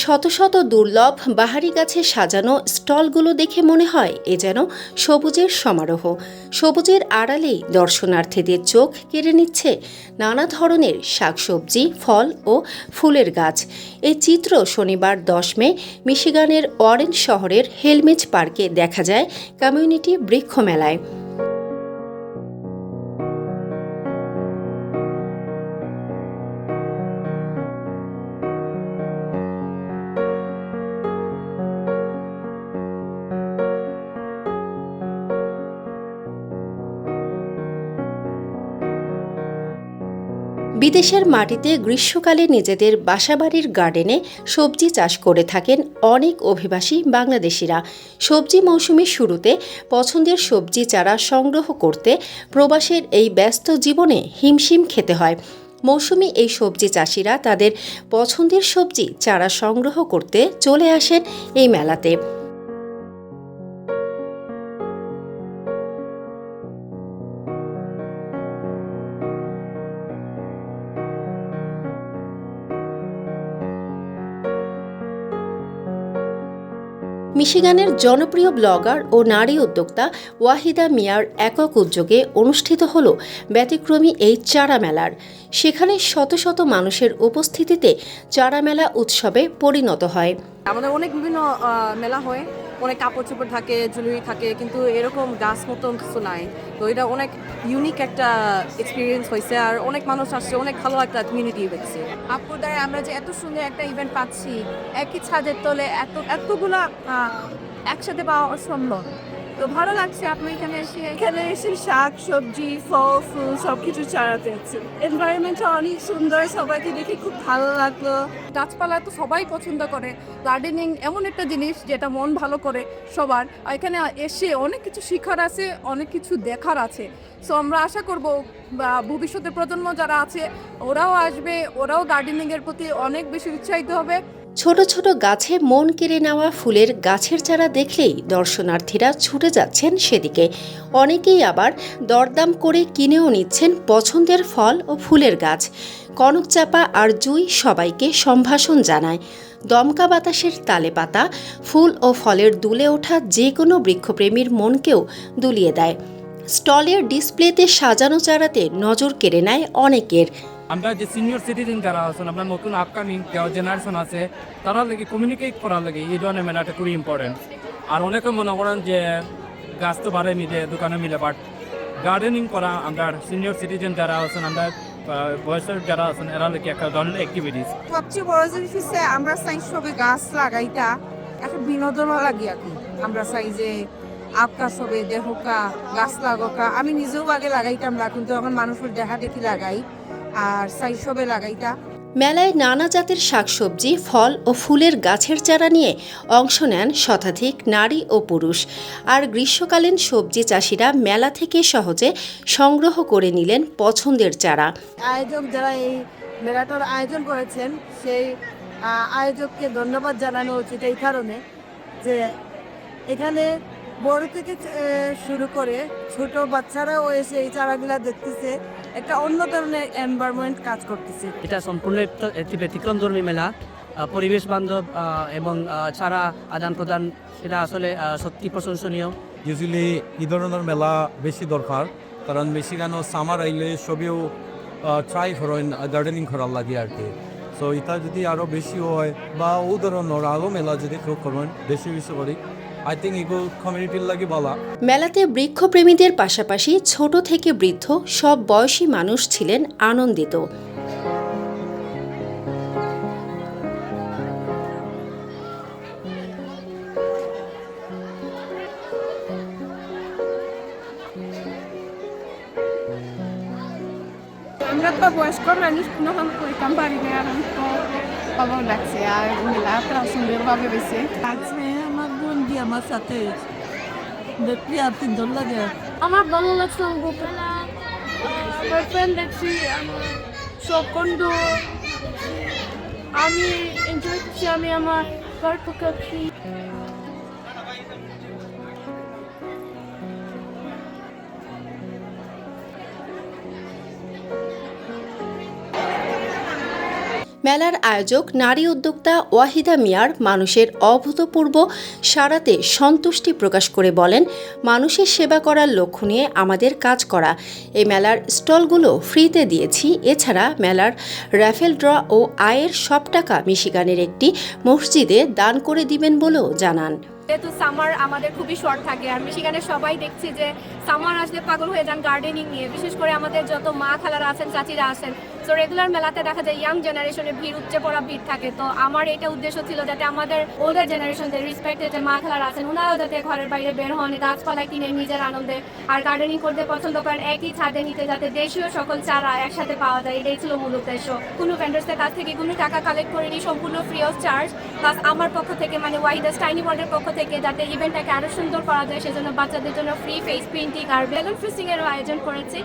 শত শত দুর্লভ বাহারি গাছে সাজানো স্টলগুলো দেখে মনে হয় এ যেন সবুজের সমারোহ। সবুজের আড়ালেই দর্শনার্থীদের চোখ কেড়ে নিচ্ছে নানা ধরনের শাকসবজি, ফল ও ফুলের গাছ। এই চিত্র শনিবার দশ মে মিশিগানের অরেঞ্জ শহরের হেলমেজ পার্কে দেখা যায় কমিউনিটি বৃক্ষ মেলায়। বিদেশের মাটিতে গ্রীষ্মকালে নিজেদের বাসাবাড়ির গার্ডেনে সবজি চাষ করে থাকেন অনেক অভিবাসী বাংলাদেশিরা। সবজি মৌসুমের শুরুতে পছন্দের সবজি চারা সংগ্রহ করতে প্রবাসের এই ব্যস্ত জীবনে হিমশিম খেতে হয়। মৌসুমি এই সবজি চাষিরা তাদের পছন্দের সবজি চারা সংগ্রহ করতে চলে আসেন এই মেলাতে। মিশিগানের জনপ্রিয় ব্লগার ও নারী উদ্যোক্তা ওয়াহিদা মিয়ার একক উদ্যোগে অনুষ্ঠিত হল ব্যতিক্রমী এই চারা মেলার। সেখানে শত শত মানুষের উপস্থিতিতে চারা মেলা উৎসবে পরিণত হয়। আমাদের অনেক বিভিন্ন মেলা হয়। অনেক কাপড় চোপড় থাকে জুয়েলারি থাকে, কিন্তু এরকম গাছ মতন কিছু নাই। তো এটা অনেক ইউনিক একটা এক্সপিরিয়েন্স হয়েছে আর অনেক মানুষ আসছে, অনেক ভালো একটা কমিউনিটি হয়েছে। আপুর দ্বারা আমরা যে এত সুন্দর একটা ইভেন্ট পাচ্ছি, একই ছাদের তলে এত, এতগুলা একসাথে পাওয়া অসম্ভব। তো ভালো লাগছে আপনি এখানে এসে এখানে এসে শাক, সবজি, ফল, ফুল সবকিছু চারাতে আছে এনভায়রনমেন্টটা অনেক সুন্দর, সবাইকে দেখে খুব ভালো লাগল। গাছপালা তো সবাই পছন্দ করে গার্ডেনিং এমন একটা জিনিস যেটা মন ভালো করে সবার। এখানে এসে অনেক কিছু শেখার আছে, অনেক কিছু দেখার আছে। সো আমরা আশা করব, বা ভবিষ্যতের প্রজন্ম যারা আছে, ওরাও আসবে, ওরাও গার্ডেনিংয়ের প্রতি অনেক বেশি উৎসাহিত হবে। ছোট ছোট গাছে মন কেড়ে নেওয়া ফুলের গাছের চারা দেখলেই দর্শনার্থীরা ছুটে যাচ্ছেন সেদিকে। অনেকেই আবার দরদাম করে কিনেও নিচ্ছেন পছন্দের ফল ও ফুলের গাছ। কনকচাপা আর জুই সবাইকে সম্ভাষণ জানায়। দমকা বাতাসের তালে পাতা ফুল ও ফলের দুলে ওঠা যে কোনো বৃক্ষপ্রেমীর মনকেও দুলিয়ে দেয়। স্টলের ডিসপ্লেতে সাজানো চারাতে নজর কেড়ে নেয় অনেকের। আমরা যে সিনিয়র সিটিজেন যারা আছেন আপনার নতুন আপকামিং জেনারেশন আছে, তারা লাগে কমিউনিকেট করার লাগে এই ধরনের মেলাটা খুবই ইম্পর্টেন্ট আর অনেকে মনে করেন যে গাছ তো বাড়ে মিলে, দোকানে মিলে বাট গার্ডেনিং করা, আমরা সিনিয়র সিটিজেন যারা আছেন, আমরা বয়সের যারা আছেন, এরা লাগে একটা ধরনের অ্যাক্টিভিটিস সবচেয়ে বড় জিনিস হচ্ছে আমরা চাই সবে গাছ লাগাইটা একটা বিনোদনও লাগি এখন আমরা চাই যে আপকা সবে দেহকা, গাছ লাগকা, আমি নিজেও আগে লাগাইতাম না, কিন্তু এখন মানুষের দেখা দেখি লাগাই। আর সবে লাগাইতা। মেলায় নানা জাতের শাকসবজি ফল ও ফুলের গাছের চারা নিয়ে অংশ নেন শতাধিক নারী ও পুরুষ। আর গ্রীষ্মকালীন সবজি চাষিরা মেলা থেকে সহজে সংগ্রহ করে নিলেন পছন্দের চারা। আয়োজক যারা এই মেলাটার আয়োজন করেছেন সেই আয়োজককে ধন্যবাদ জানানো উচিত এই কারণে যে এখানে বড় থেকে শুরু করে ছোট বাচ্চারাও এসে এই চারাগুলা দেখতেছে। একটা অন্য ধরনের এনভায়রনমেন্ট কাজ করতেছে। এটা সম্পূর্ণ একটা- একটি ব্যতিক্রমধর্মী মেলা। পরিবেশ বান্ধব এবং ছাড়া আদান প্রদান সেটা আসলে সত্যি প্রশংসনীয়। ইউজুয়ালি এই ধরনের মেলা বেশি দরকার কারণ মিশিগানও সামার আইলে সবেও ট্রাই করেন গার্ডেনিং করার লাগে আর কি। সো এটা যদি আরও বেশি হয় বা ও ধরনের আরও মেলা যদি কেউ করেন বেশি বেশি করে। আই থিঙ্ক এগুলো কমিউনিটির লাগে বলা। মেলাতে বৃক্ষপ্রেমীদের পাশাপাশি ছোট থেকে বৃদ্ধ সব বয়সী মানুষ ছিলেন আনন্দিত। আমরা তো বয়স্ক মানুষ কোনোখান করতাম পারি না আর তো ভালো লাগছে আর মেলাটা সুন্দরভাবে বেশি আজকে বন্ধু আমার সাথে। দেখলি আর তিন ধর লাগে? আমার ভালো লাগছে আমার ফ্রেন্ড দেখছি আমি এনজয় করছি, আমি আমার গল্প করছি মেলার আয়োজক নারী উদ্যোক্তা ওয়াহিদা মিয়ার মানুষের অভূতপূর্ব সারাতে সন্তুষ্টি প্রকাশ করে বলেন, মানুষের সেবা করার লক্ষ্য নিয়ে আমাদের কাজ করা। এই মেলার স্টলগুলো ফ্রিতে দিয়েছি। এছাড়া মেলার র্যাফেল ড্র ও আয়ের সব টাকা মিশিগানের একটি মসজিদে দান করে দিবেন বলেও জানান। যেহেতু সামার আমাদের খুবই শর্ট থাকে। আর মিশিগানে সবাই দেখছি যে সামার আসলে পাগল হয়ে যান গার্ডেনিং নিয়ে। বিশেষ করে আমাদের যত মা খালারা আছেন, চাচিরা আছেন। তো রেগুলার মেলাতে দেখা যায় ইয়াং জেনারেশনের ভিড়, উপচে পড়া ভিড় থাকে। তো আমার এটা উদ্দেশ্য ছিল যাতে আমাদের ওল্ডার জেনারেশনদের রেসপেক্টেড যে মা খালারা আছেন ওনারাও যাতে ঘরের বাইরে বের হন গাছপালা কিনে নিজের আনন্দে। আর গার্ডেনিং করতে পছন্দ করেন, একই ছাদে নিতে যাতে দেশীয় সকল চারা একসাথে পাওয়া যায়, এটাই ছিল মূল উদ্দেশ্য। কোনো ভেন্ডার্সের কাছ থেকে কোনো টাকা কালেক্ট করিনি, সম্পূর্ণ ফ্রি অফ চার্জ প্লাস আমার পক্ষ থেকে মানে ওয়াইদাস টাইনি ওয়ার্ল্ডের পক্ষ থেকে যাতে ইভেন্টটাকে আরও সুন্দর করা যায়, সেজন্য বাচ্চাদের জন্য ফ্রি ফেস পেন্টিং আর বেলুন ফিসিং এরও আয়োজন করেছি।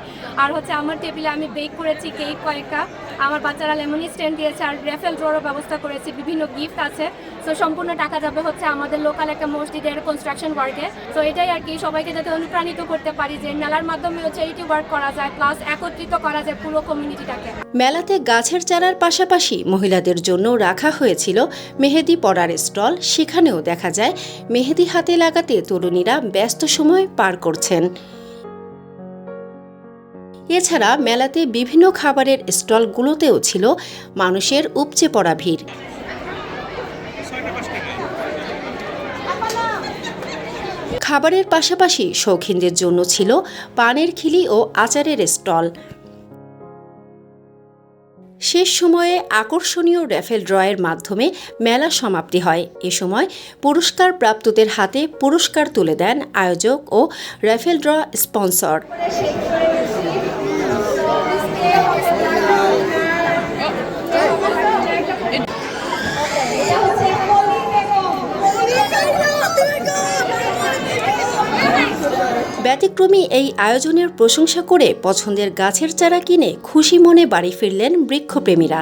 আর হচ্ছে আমার টেবিলে আমি বেক করেছি কেক কয়েকটা আমার বাচ্চারা লেমনি স্ট্যান্ড দিয়েছে আর রেফেল ড্রোরও ব্যবস্থা করেছি, বিভিন্ন গিফট আছে। তো সম্পূর্ণ টাকা যাবে হচ্ছে আমাদের লোকাল একটা মসজিদের কনস্ট্রাকশন ওয়ার্কে তো এটাই আর কি, সবাইকে যাতে অনুপ্রাণিত করতে পারি যে মেলার মাধ্যমে এইটি ওয়ার্ক করা যায় প্লাস একত্রিত করা যায় পুরো কমিউনিটিটাকে মেলাতে গাছের চারার পাশাপাশি মহিলাদের জন্য রাখা হয়েছিল মেহেদি পড়ার স্টল। সেখানেও দেখা যায়, মেহেদি হাতে লাগাতে তরুণীরা ব্যস্ত সময় পার করছেন। এছাড়া মেলাতে বিভিন্ন খাবারের স্টলগুলোতেও ছিল মানুষের উপচে পড়া ভিড়। খাবারের পাশাপাশি শৌখিনদের জন্য ছিল পানের খিলি ও আচারের স্টল। শেষ সময়ে আকর্ষণীয় র্যাফেল ড্রয়ের মাধ্যমে মেলা সমাপ্তি হয়। এ সময় পুরস্কার প্রাপ্তদের হাতে পুরস্কার তুলে দেন আয়োজক ও র্যাফেল ড্র স্পন্সর। ব্যতিক্রমী এই আয়োজনের প্রশংসা করে পছন্দের গাছের চারা কিনে খুশি মনে বাড়ি ফিরলেন বৃক্ষপ্রেমীরা।